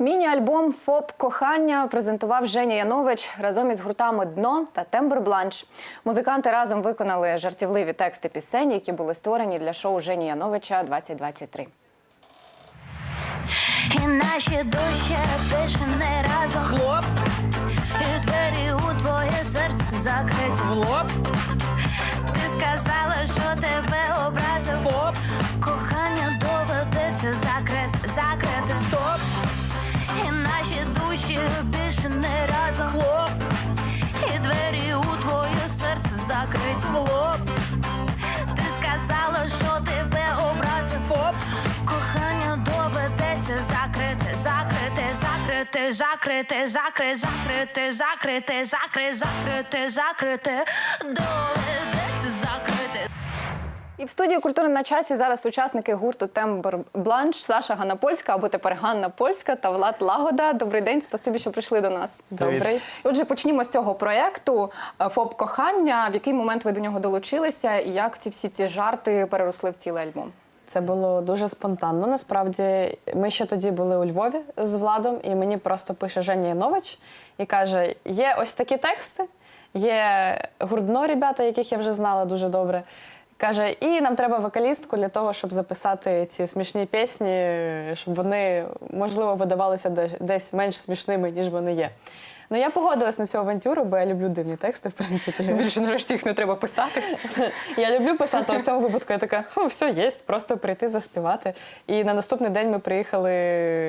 Міні-альбом ФОП Кохання презентував Женя Янович разом із гуртами Дно та Тембр Бланш. Музиканти разом виконали жартівливі тексти пісень, які були створені для шоу Жені Яновича 2023. І наші душі більше не разом. Хлоп, І двері у твоє серце закриті. В лоб, Ти сказала, що тебе образив. Фоп, Кохання доведеться закрити, закрити душі більше не разом. Хлоп, І двері у твоє серце закриті. В лоб, Ти сказала, що тебе образив. Фоп, Кохання доведеться закрити, закрити, закрити, закрити, закрити, закрити, закрити, закрити, закрити, закрити, доведеться закрити. І в студії культури на часі зараз учасники гурту Тембр Бланш Саша Ганапольська або тепер Ганна Польська та Влад Лагода. Добрий день, спасибі, що прийшли до нас. Добрий. Отже, почнімо з цього проєкту е, ФОП Кохання. В який момент ви до нього долучилися, і як ці всі ці жарти переросли в цілий альбом? Це було дуже спонтанно. Насправді, ми ще тоді були у Львові з Владом, і мені просто пише Женя Янович і каже: є ось такі тексти, є гурдно ребята, яких я вже знала дуже добре. Каже, і нам треба вокалістку для того, щоб записати ці смішні пісні, щоб вони, можливо, видавалися де- десь менш смішними, ніж вони є. Ну я погодилась на цю авантюру, бо я люблю дивні тексти, в принципі. Більше нарешті їх не треба писати. Я люблю писати, а в цьому випадку я така, «Хм, все є, просто прийти заспівати. І на наступний день ми приїхали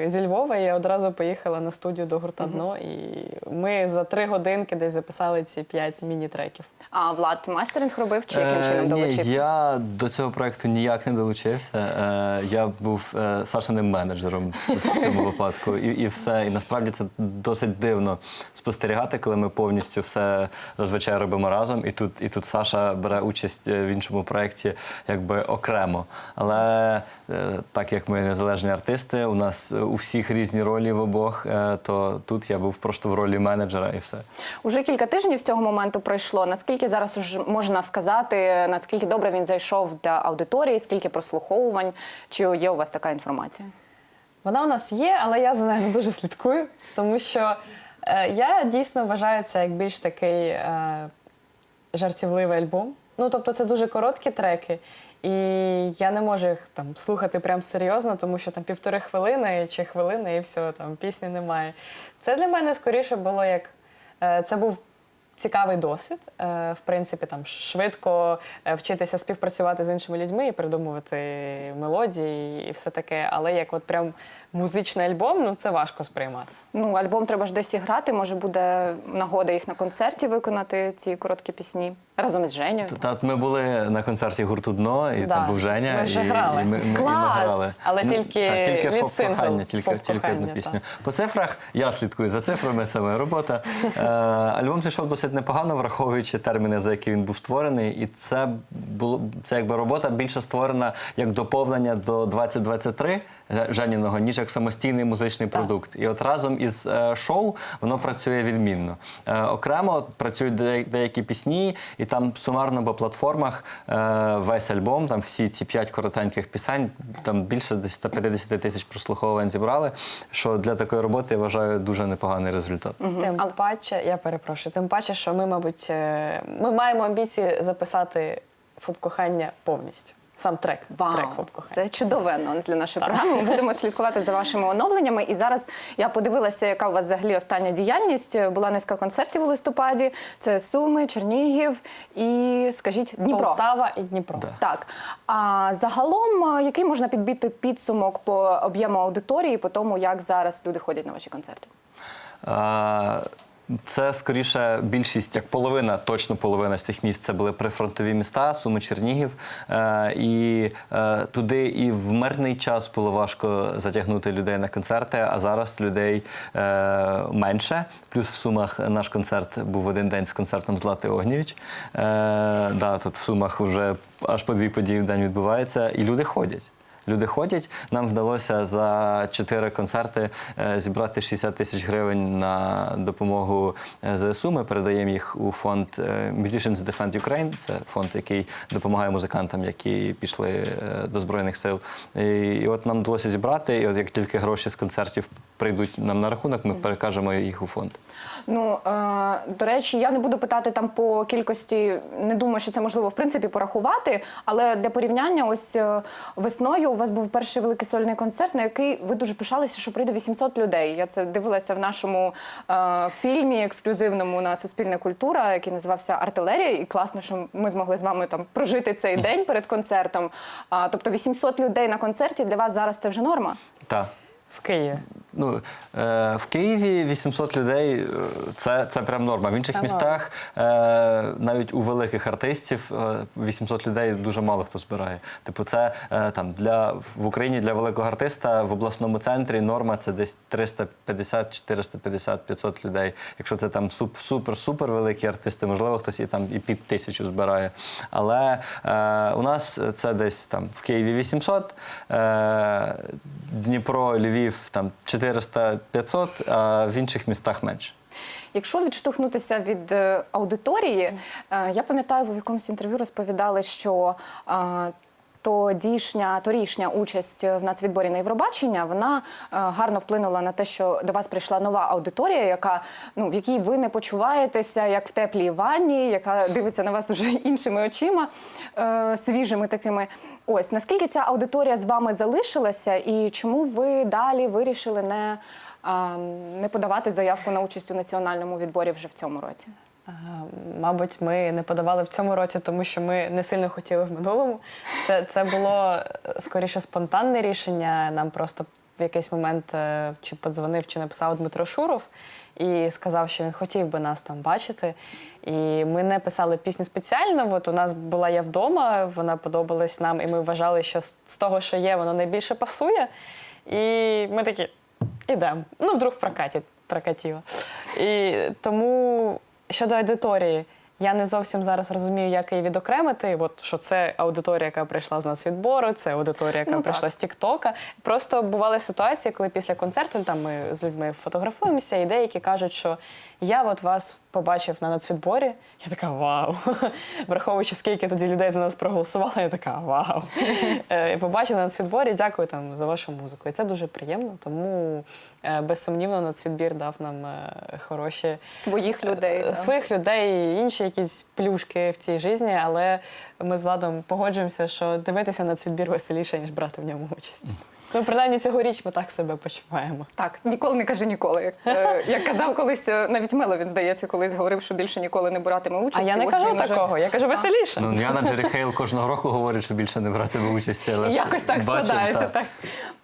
зі Львова, і я одразу поїхала на студію до гурта дно. І ми за три годинки десь записали ці п'ять міні-треків. А Влад мастеринг робив чи яким чином Е, долучився? Ні, я до цього проекту ніяк не долучився. Е, я був е, Сашиним менеджером в цьому випадку. І, і все. І насправді це досить дивно спостерігати, коли ми повністю все зазвичай робимо разом. І тут, і тут Саша бере участь е, в іншому проєкті якби окремо. Але е, так як ми незалежні артисти, у нас у всіх різні ролі в обох, е, то тут я був просто в ролі менеджера і все. Уже кілька тижнів з цього моменту пройшло. Наскільки зараз можна сказати, наскільки добре він зайшов для аудиторії, скільки прослуховувань? Чи є у вас така інформація? Вона у нас є, але я за нею не дуже слідкую, тому що я дійсно вважаю це як більш такий е, жартівливий альбом. Ну, тобто, це дуже короткі треки, і я не можу їх там слухати прям серйозно, тому що там півтори хвилини чи хвилини, і все, там пісні немає. Це для мене скоріше було як е, це був цікавий досвід. Е, в принципі, там швидко е, вчитися співпрацювати з іншими людьми і придумувати мелодії і все таке. Але як от прям музичний альбом, ну це важко сприймати. Ну, альбом треба ж десь і грати. Може, буде нагода їх на концерті виконати ці короткі пісні разом із Женєю. Та ми були на концерті гурту дно, і Да. там був Женя. Ми вже і, грали. І ми, ми, і ми грали. Але тільки так, тільки від фоп сингл, кохання, тільки, тільки одну пісню. так. По цифрах я слідкую за цифрами, це моя робота. Е, альбом зайшов досить непогано, враховуючи терміни, за які він був створений. І це було це якби робота більше створена як доповнення до 2023 Женіного, ніж як самостійний музичний Так. продукт. І от разом із е, шоу воно працює відмінно. Е, окремо працюють деякі пісні, і там сумарно по платформах е, весь альбом, там всі ці п'ять коротеньких пісень, там більше десь 150 тисяч прослуховувань зібрали. Що для такої роботи я вважаю дуже непоганий результат. Тим паче, я перепрошую, тим паче, що ми, мабуть, ми маємо амбіції записати фоп кохання повністю. Сам трек. Вау, трек це чудовий анонс для нашої програми. Ми будемо слідкувати за вашими оновленнями. І зараз я подивилася, яка у вас взагалі остання діяльність. Була низка концертів у листопаді. Це Суми, Чернігів і скажіть Дніпро. Полтава і Дніпро. Да. Так. А загалом, е, який можна підбити підсумок по об'єму аудиторії, по тому, як зараз люди ходять на ваші концерти? Це скоріше більшість, як половина, точно половина з цих міст це були прифронтові міста, Суми Чернігів. Е, і е, туди і в мирний час було важко затягнути людей на концерти, а зараз людей е, менше. Плюс в Сумах наш концерт був один день з концертом Злати Огнєвіч. Да, тут в Сумах вже аж по дві події в день відбувається, і люди ходять. Люди ходять. Нам вдалося за чотири концерти е, зібрати 60 тисяч гривень на допомогу е, ЗСУ. Ми передаємо їх у фонд е, Musicians Defend Ukraine. Це фонд, який допомагає музикантам, які пішли до збройних сил. І, і от нам вдалося зібрати. І от як тільки гроші з концертів прийдуть нам на рахунок, ми перекажемо їх у фонд. Ну е, до речі, я не буду питати там по кількості. Не думаю, що це можливо в принципі порахувати. Але для порівняння, ось е, весною у вас був перший великий сольний концерт, на який ви дуже пишалися, що прийде 800 людей. Я це дивилася в нашому е, фільмі ексклюзивному на Суспільна культура, який називався Артилерія. І класно, що ми змогли з вами там прожити цей день перед концертом. А, тобто 800 людей на концерті для вас зараз це вже норма. Так. В Києві. Ну, е, в Києві 800 людей е, це, це прям норма. В інших Це містах, е, навіть у великих артистів, е, 800 людей дуже мало хто збирає. Типу, це е, там для в Україні для великого артиста в обласному центрі норма це десь 350, 450, 500 людей. Якщо це там супер, супер великі артисти, можливо, хтось і там і під тисячу збирає. Але е, у нас це десь там в Києві 800, е, Дніпро, Львів там 400-500, а в інших містах менше. Якщо відштовхнутися від е, аудиторії, е, я пам'ятаю, ви в якомусь інтерв'ю розповідали, що е, тодішня, торішня участь в нацвідборі на Євробачення вона е, гарно вплинула на те, що до вас прийшла нова аудиторія, яка ну в якій ви не почуваєтеся як в теплій ванні, яка дивиться на вас уже іншими очима, е, свіжими такими. Ось наскільки ця аудиторія з вами залишилася, і чому ви далі вирішили не а, не подавати заявку на участь у національному відборі вже в цьому році. Е, Мабуть, ми не подавали в цьому році, тому що ми не сильно хотіли в минулому. Це, це було е, скоріше спонтанне рішення. Нам просто в якийсь момент е, чи подзвонив, чи написав Дмитро Шуров і сказав, що він хотів би нас там бачити. І ми не писали пісню спеціально. От у нас була я вдома, вона подобалась нам, і ми вважали, що з того, що є, воно найбільше пасує. І ми такі ідемо. Ну, вдруг прокатить, прокатіло. І тому щодо аудиторії, я не зовсім зараз розумію, як її відокремити. От що це аудиторія, яка прийшла з нас відбору, це аудиторія, яка Ну, прийшла так. з Тіктока. Просто бували ситуації, коли після концерту там ми з людьми фотографуємося, і деякі кажуть, що я от вас побачив на нацвідборі. Я така вау. Враховуючи, скільки тоді людей за нас проголосувало, я така вау. Е, Побачив на нацвідборі, дякую там за вашу музику. І це дуже приємно, тому е, безсумнівно нацвідбір дав нам е, хороші Своїх людей. Да. своїх людей, інші якісь плюшки в цій житті, але ми з Владом погоджуємося, що дивитися на цвітбір веселіше, ніж брати в ньому участь. Ну, принаймні, цьогоріч ми так себе почуваємо. Так, ніколи не кажи ніколи. Як, е, як казав колись, е, навіть Мело, він здається, колись говорив, що більше ніколи не братиме А участь. я не кажу такого, я кажу веселіше. Ну, Яна Джері Хейл кожного року говорить, що більше не братиме участі. Але ж Якось так бачимо, складається. так. Так.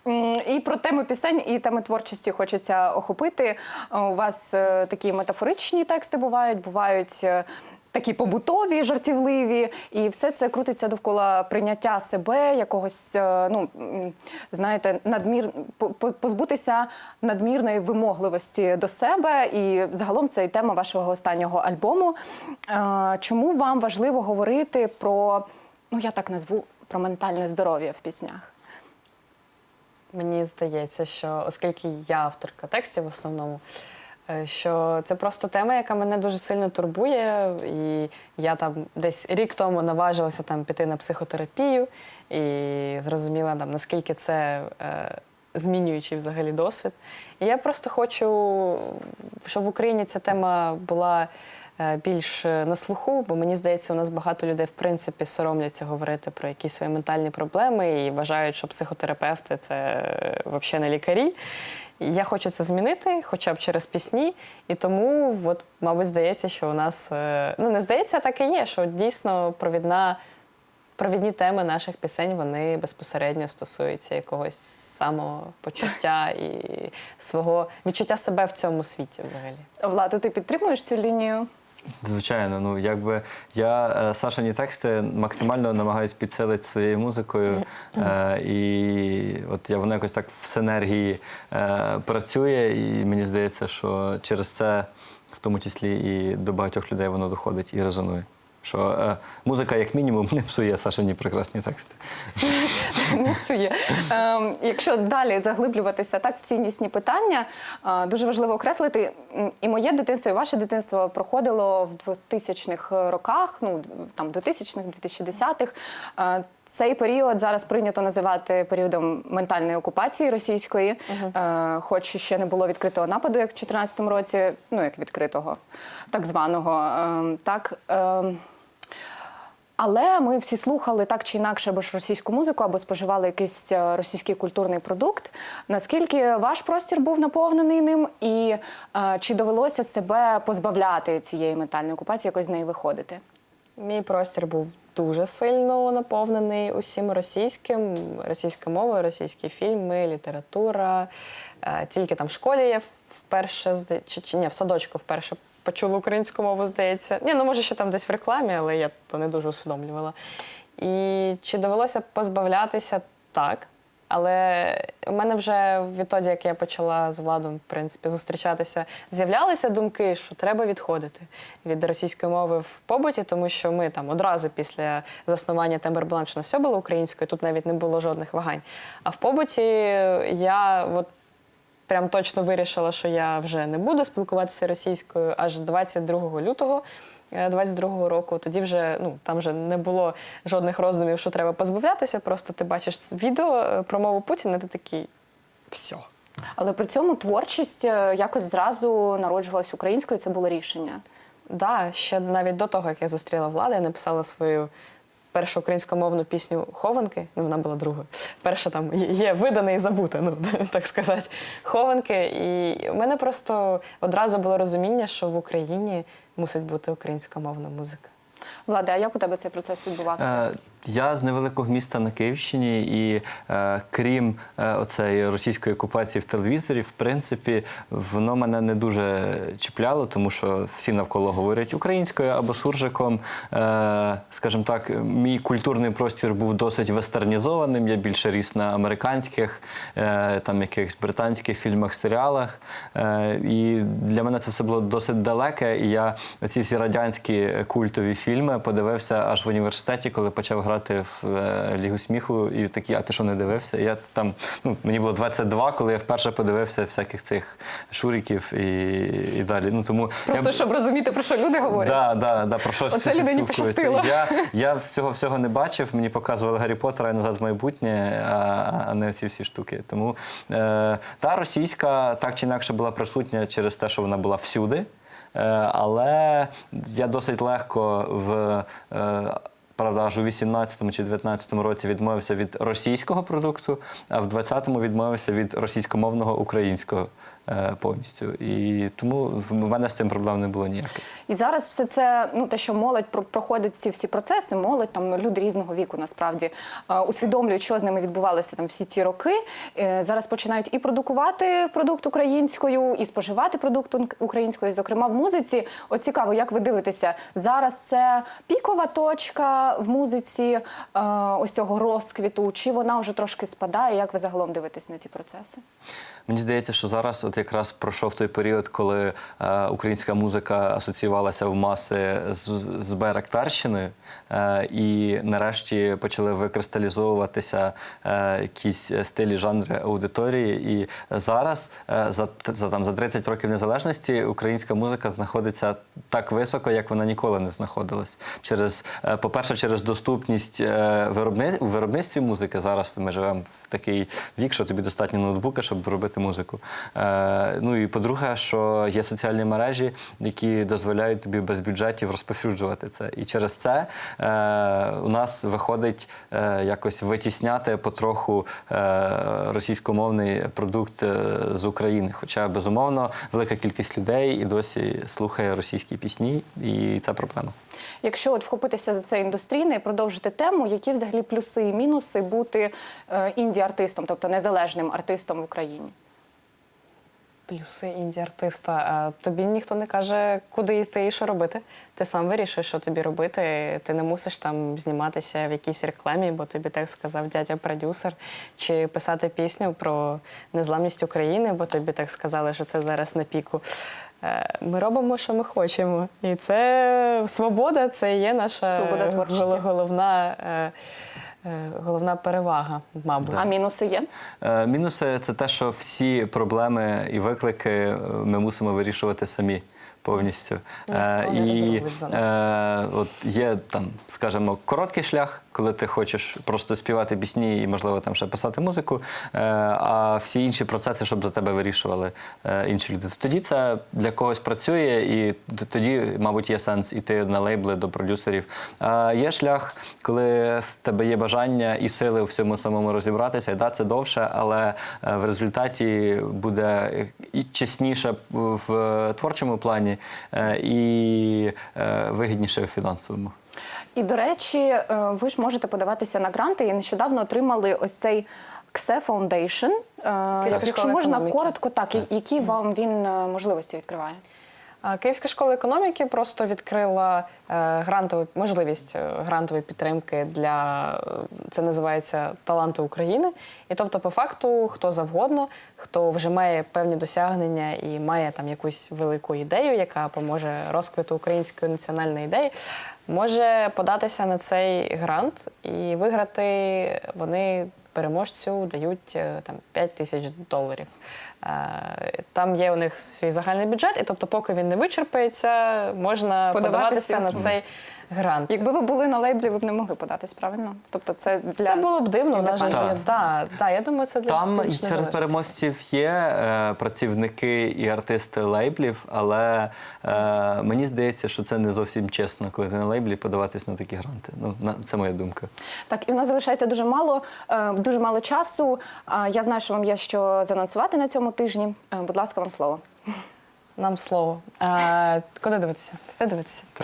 М, І про тему пісень і теми творчості хочеться охопити. Е, У вас е, такі метафоричні тексти бувають, бувають. е, Такі побутові, жартівливі, і все це крутиться довкола прийняття себе, якогось, е, ну знаєте, надмір по- по- позбутися надмірної вимогливості до себе. І загалом це і тема вашого останнього альбому. Е, Чому вам важливо говорити про, ну я так назву, про ментальне здоров'я в піснях? Мені здається, що оскільки я авторка текстів в основному, що це просто тема, яка мене дуже сильно турбує. І я там десь рік тому наважилася там піти на психотерапію і зрозуміла там, наскільки це. е, Змінюючий взагалі досвід. І я просто хочу, щоб в Україні ця тема була е, більш е, на слуху, бо мені здається, у нас багато людей в принципі соромляться говорити про якісь свої ментальні проблеми і вважають, що психотерапевти це взагалі не лікарі. Я хочу це змінити, хоча б через пісні. І тому, от, мабуть, здається, що у нас е, ну не здається, а так і є, що дійсно провідна. Провідні теми наших пісень вони безпосередньо стосуються якогось самопочуття і свого відчуття себе в цьому світі взагалі. Влада, ти підтримуєш цю лінію? Звичайно, ну якби я е, тексти максимально намагаюся підсилити своєю музикою. Е, і от я воно якось так в синергії е, працює, і мені здається, що через це, в тому числі, і до багатьох людей воно доходить і резонує. Що е, музика, як мінімум, не псує Сашині прекрасні тексти. не псує. Ем, якщо далі заглиблюватися так в ціннісні питання, е, дуже важливо окреслити, і моє дитинство, і ваше дитинство проходило в 2000-х роках, ну там 2000-х, 2010-х. Е, Цей період зараз прийнято називати періодом ментальної окупації російської, е, хоч ще не було відкритого нападу, як в 2014 році, ну як відкритого, так званого. Ем, так, ем, але ми всі слухали так чи інакше або ж російську музику, або споживали якийсь е, російський культурний продукт. Наскільки ваш простір був наповнений ним, і е, чи довелося себе позбавляти цієї ментальної окупації, якось з неї виходити? Мій простір був дуже сильно наповнений усім російським, російська мова, російські фільми, література. Е, Тільки там в школі я вперше ні, в садочку вперше почула українську мову, здається. Ні, ну може ще там десь в рекламі, але я то не дуже усвідомлювала. І чи довелося позбавлятися так. Але у мене вже відтоді, як я почала з владом, в принципі, зустрічатися, з'являлися думки, що треба відходити від російської мови в побуті, тому що ми там одразу після заснування Тембербланш на все було українською, тут навіть не було жодних вагань. А в побуті я от прям точно вирішила, що я вже не буду спілкуватися російською аж 22 лютого. е, 22-го року тоді вже ну там вже не було жодних роздумів, що треба позбавлятися. Просто ти бачиш відео е, про мову Путіна, ти такий все. Але при цьому творчість е, якось зразу народжувалась українською. Це було рішення. Да, ще навіть до того, як я зустріла владу, я написала свою першу українськомовну пісню Хованки. Ну, вона була другою. Перша там є- видана і забута, ну так сказати. Хованки. І у мене просто одразу було розуміння, що в Україні мусить бути українськомовна музика. Влади, а як у тебе цей процес відбувався? Я з невеликого міста на Київщині, і е, крім е, оцеї російської окупації в телевізорі, в принципі, воно мене не дуже чіпляло, тому що всі навколо говорять українською або суржиком. Е, скажімо так, мій культурний простір був досить вестернізованим. Я більше ріс на американських, е, там якихось британських фільмах, серіалах. Е, і для мене це все було досить далеке. І я ці всі радянські культові фільми подивився аж в університеті, коли почав грати в е, Лігу сміху. І такі, а ти що не дивився? Я там, ну мені було 22, коли я вперше подивився всяких цих шуриків і, і далі. Ну тому Просто я... щоб розуміти, про що люди говорять. Да, да, да, про щось Оце людині пощастило. Я, я цього всього не бачив. Мені показували Гаррі Поттера і назад в майбутнє, а, а не ці всі штуки. Тому е, та російська так чи інакше була присутня через те, що вона була всюди. Е, але я досить легко в. Правда, аж у 18-му чи 19-му році відмовився від російського продукту, а в 20-му відмовився від російськомовного українського повністю. І тому в мене з цим проблем не було ніяких. І зараз все це, ну те, що молодь про- проходить ці всі процеси, молодь там люди різного віку насправді е, усвідомлюють, що з ними відбувалося там всі ці роки. Е, Зараз починають і продукувати продукт українською, і споживати продукт українською, зокрема в музиці. От цікаво, як ви дивитеся, зараз це пікова точка в музиці е, ось цього розквіту, чи вона вже трошки спадає? Як ви загалом дивитесь на ці процеси? Мені здається, що зараз от якраз пройшов той період, коли е, українська музика асоціювалася в маси з, з Байрактарщиною, е, і нарешті почали викристалізовуватися е, якісь стилі, жанри аудиторії. І зараз, е, за, за, там, за 30 років незалежності, українська музика знаходиться так високо, як вона ніколи не знаходилась. Через, е, по-перше, через доступність е, виробни, у виробництві музики. Зараз ми живемо в такий вік, що тобі достатньо ноутбука, щоб робити музику. Е, ну і по-друге, що є соціальні мережі, які дозволяють тобі без бюджетів розповсюджувати це. І через це е, у нас виходить е, якось витісняти потроху російськомовний продукт з України. Хоча, безумовно, велика кількість людей і досі слухає російські пісні, і це проблема. Якщо от вхопитися за це індустрійне і продовжити тему, які взагалі плюси і мінуси бути інді-артистом, тобто незалежним артистом в Україні? Плюси інді-артиста. Тобі ніхто не каже, куди йти і що робити. Ти сам вирішуєш, що тобі робити. Ти не мусиш там зніматися в якійсь рекламі, бо тобі так сказав дядя-продюсер, чи писати пісню про незламність України, бо тобі так сказали, що це зараз на піку. Е, Ми робимо, що ми хочемо. І це свобода, це є наша Свобода головна, е, головна перевага, мабуть. А мінуси є? Е, Мінуси це те, що всі проблеми і виклики е, ми мусимо вирішувати самі повністю. Е, Ніхто не за е, от є там, скажімо, короткий шлях, коли ти хочеш просто співати пісні і, можливо, там ще писати музику, е, а всі інші процеси, щоб за тебе вирішували е, інші люди. Тоді це для когось працює, і тоді, мабуть, є сенс іти на лейбли до продюсерів. А є шлях, коли в тебе є бажання і сили у всьому самому розібратися. І да, це довше, але е, в результаті буде і чесніше в творчому плані, і вигідніше в фінансовому. І до речі, е, ви ж можете подаватися на гранти і нещодавно отримали ось цей KSE Foundation. Е, Якщо можна економіки. коротко, так, і- які вам він е, можливості відкриває? Київська школа економіки просто відкрила грантову можливість грантової підтримки для це називається таланти України. І тобто, по факту, хто завгодно, хто вже має певні досягнення і має там якусь велику ідею, яка поможе розквіту української національної ідеї, може податися на цей грант і виграти вони переможцю дають е, там 5 тисяч доларів. Е, Там є у них свій загальний бюджет, і тобто, поки він не вичерпається, можна Подаватися. подаватися на цей грант. Якби ви були на лейблі, ви б не могли податись, правильно? Тобто це для Це було б дивно, нас же Так. Да, да, я думаю, це для Там більш серед переможців є е, працівники і артисти лейблів, але е, мені здається, що це не зовсім чесно, коли ти на лейблі подаватись на такі гранти. Ну, на, це моя думка. Так, і у нас залишається дуже мало, е, дуже мало часу. А, Я знаю, що вам є що занонсувати на цьому тижні. Е, Будь ласка, вам слово. Нам слово. А, куди дивитися? Все дивитися. А,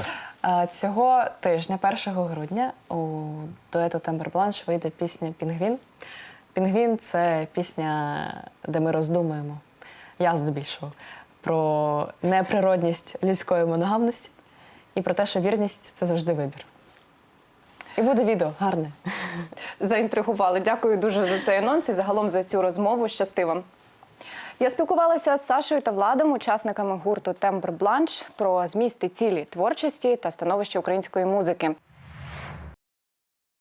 цього тижня, 1 грудня, у дуету Тембер Бланш вийде пісня Пінгвін. Пінгвін це пісня, де ми роздумуємо. Я здебільшого про неприродність людської моногамності і про те, що вірність це завжди вибір. І буде відео гарне. Заінтригували. Дякую дуже за цей анонс і загалом за цю розмову. Щасти вам. Я спілкувалася з Сашою та Владом, учасниками гурту Тембр Бланш, про зміст цілі творчості та становище української музики.